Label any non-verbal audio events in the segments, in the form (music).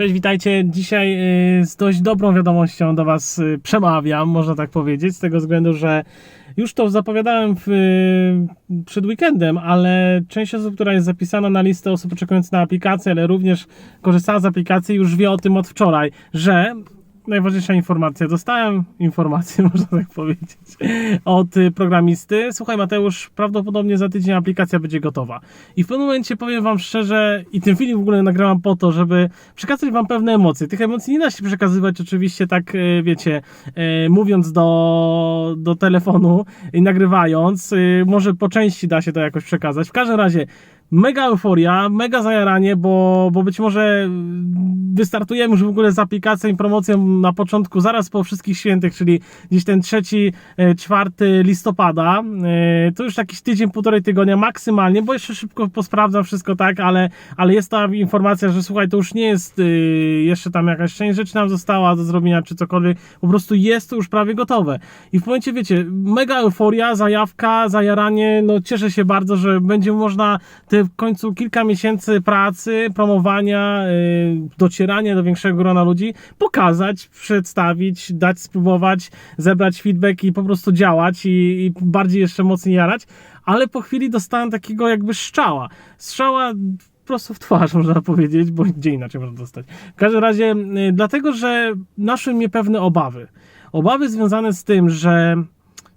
Cześć, witajcie. Dzisiaj y, z dość dobrą wiadomością do Was y, przemawiam, można tak powiedzieć, z tego względu, że już to zapowiadałem w, y, przed weekendem, ale część osób, która jest zapisana na listę osób oczekujących na aplikację, ale również korzystała z aplikacji, już wie o tym od wczoraj, że najważniejsza informacja. Dostałem informację, (laughs) można tak powiedzieć, od y, programisty. Słuchaj, Mateusz, prawdopodobnie za tydzień aplikacja będzie gotowa. I w pewnym momencie powiem Wam szczerze, i ten film w ogóle nagrałam po to, żeby przekazać Wam pewne emocje. Tych emocji nie da się przekazywać oczywiście tak, y, wiecie, y, mówiąc do, do telefonu i nagrywając. Może po części da się to jakoś przekazać. W każdym razie mega euforia, mega zajaranie, bo, bo być może wystartujemy już w ogóle z aplikacją i promocją na początku, zaraz po wszystkich świętych, czyli gdzieś ten trzeci, e, czwarty listopada. E, To już jakiś tydzień, półtorej tygodnia maksymalnie, bo jeszcze szybko posprawdzam wszystko tak, ale, ale jest ta informacja, że słuchaj, to już nie jest y, jeszcze tam jakaś część rzeczy nam została do zrobienia, czy cokolwiek, po prostu jest to już prawie gotowe. I w momencie, wiecie, mega euforia, zajawka, zajaranie, no cieszę się bardzo, że będzie można te w końcu kilka miesięcy pracy, promowania, yy, docierania do większego grona ludzi, pokazać, przedstawić, dać spróbować, zebrać feedback i po prostu działać i, i bardziej jeszcze mocniej jarać, ale po chwili dostałem takiego jakby strzała. Strzała prostu w twarz, (laughs) można powiedzieć, bo gdzie inaczej można dostać. W każdym razie, yy, dlatego, że naszły mnie pewne obawy. Obawy związane z tym, że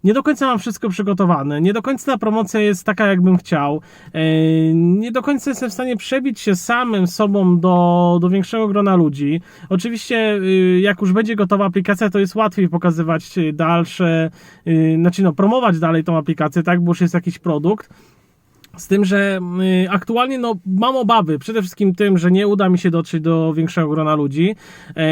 nie do końca mam wszystko przygotowane, nie do końca ta promocja jest taka, jakbym chciał, e, nie do końca jestem w stanie przebić się samym sobą do, do większego grona ludzi. Oczywiście, y, jak już będzie gotowa aplikacja, to jest łatwiej pokazywać dalsze, y, znaczy no, promować dalej tą aplikację, tak, bo już jest jakiś produkt. Z tym, że y, aktualnie no, mam obawy, przede wszystkim tym, że nie uda mi się dotrzeć do większego grona ludzi, e,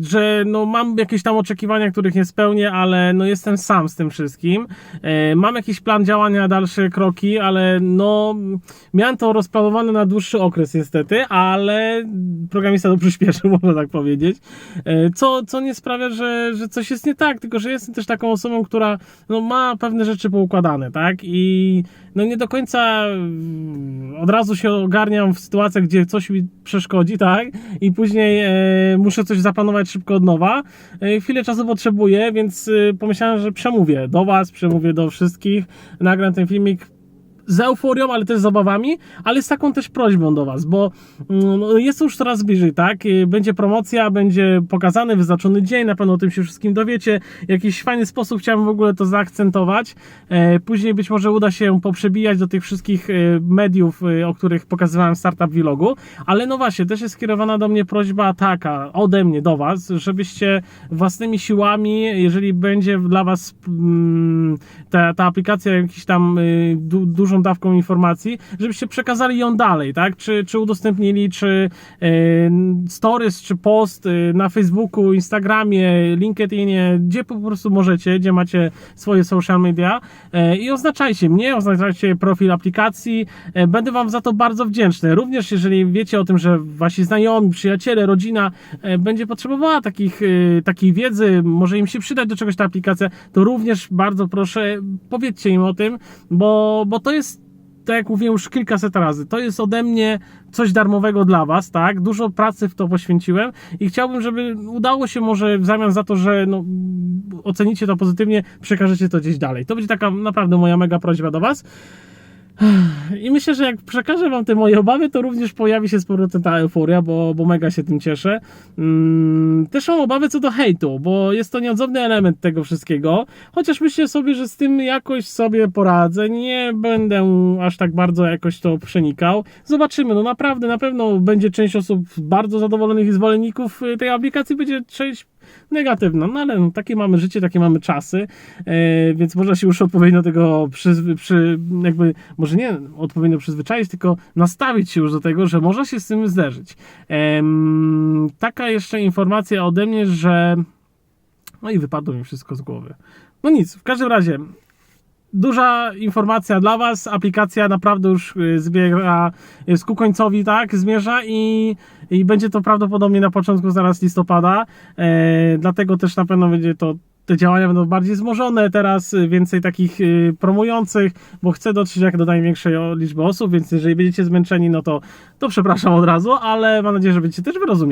że no, mam jakieś tam oczekiwania, których nie spełnię, ale no, jestem sam z tym wszystkim. E, mam jakiś plan działania, dalsze kroki, ale no, miałem to rozplanowane na dłuższy okres niestety, ale programista to (laughs) przyspieszył, można tak powiedzieć, e, co, co nie sprawia, że, że coś jest nie tak, tylko że jestem też taką osobą, która no, ma pewne rzeczy poukładane, tak, i no nie do końca mm, od razu się ogarniam w sytuacjach, gdzie coś mi przeszkodzi, tak? I później e, muszę coś zaplanować szybko od nowa. E, chwilę czasu potrzebuję, więc e, pomyślałem, że przemówię do Was, przemówię do wszystkich, nagram ten filmik z euforią, ale też z obawami, ale z taką też prośbą do Was, bo mm, no, jest już coraz bliżej, tak? Y, Będzie promocja, będzie pokazany, wyznaczony dzień, na pewno o tym się wszystkim dowiecie. Jakiś fajny sposób chciałbym w ogóle to zaakcentować. E, Później być może uda się poprzebijać do tych wszystkich e, mediów, e, o których pokazywałem w Startup Vlogu, ale no właśnie, też jest skierowana do mnie prośba taka, ode mnie do Was, żebyście własnymi siłami, jeżeli będzie dla Was mm, ta, ta aplikacja jakiś tam y, du, dużą dawką informacji, żebyście przekazali ją dalej, tak? Czy, czy udostępnili, czy y, stories, czy post y, na Facebooku, Instagramie, LinkedInie, gdzie po prostu możecie, gdzie macie swoje social media y, i oznaczajcie mnie, oznaczajcie profil aplikacji. Będę Wam za to bardzo wdzięczny. Również jeżeli wiecie o tym, że Wasi znajomi, przyjaciele, rodzina będzie potrzebowała takich, takiej wiedzy, może im się przydać do czegoś ta aplikacja, to również bardzo proszę, powiedzcie im o tym, bo, bo to jest tak jak mówiłem już kilkaset razy, to jest ode mnie coś darmowego dla Was, tak? Dużo pracy w to poświęciłem i chciałbym, żeby udało się może w zamian za to, że no, ocenicie to pozytywnie, przekażecie to gdzieś dalej. To będzie taka naprawdę moja mega prośba do Was. I myślę, że jak przekażę Wam te moje obawy, to również pojawi się z powrotem ta euforia, bo, bo mega się tym cieszę. Mm, też mam obawy co do hejtu, bo jest to nieodzowny element tego wszystkiego. Chociaż myślę sobie, że z tym jakoś sobie poradzę. Nie będę aż tak bardzo jakoś to przenikał. Zobaczymy. No naprawdę, na pewno będzie część osób bardzo zadowolonych i zwolenników y, tej aplikacji, będzie część negatywna, no ale no, takie mamy życie, takie mamy czasy, e, więc można się już odpowiednio tego przy, przy, jakby, może nie odpowiednio przyzwyczaić, tylko nastawić się już do tego, że można się z tym zderzyć. Em, taka jeszcze informacja ode mnie, że no i wypadło mi wszystko z głowy. No nic, w każdym razie duża informacja dla Was. Aplikacja naprawdę już y, zbiera y, ku końcowi, tak, zmierza i, i będzie to prawdopodobnie na początku zaraz listopada. E, dlatego też na pewno będzie to. Te działania będą bardziej wzmożone, teraz y, więcej takich promujących, bo chcę dotrzeć jak do największej liczby osób, więc jeżeli będziecie zmęczeni, no to, to przepraszam od razu, ale mam nadzieję, że będziecie też wyrozumieć.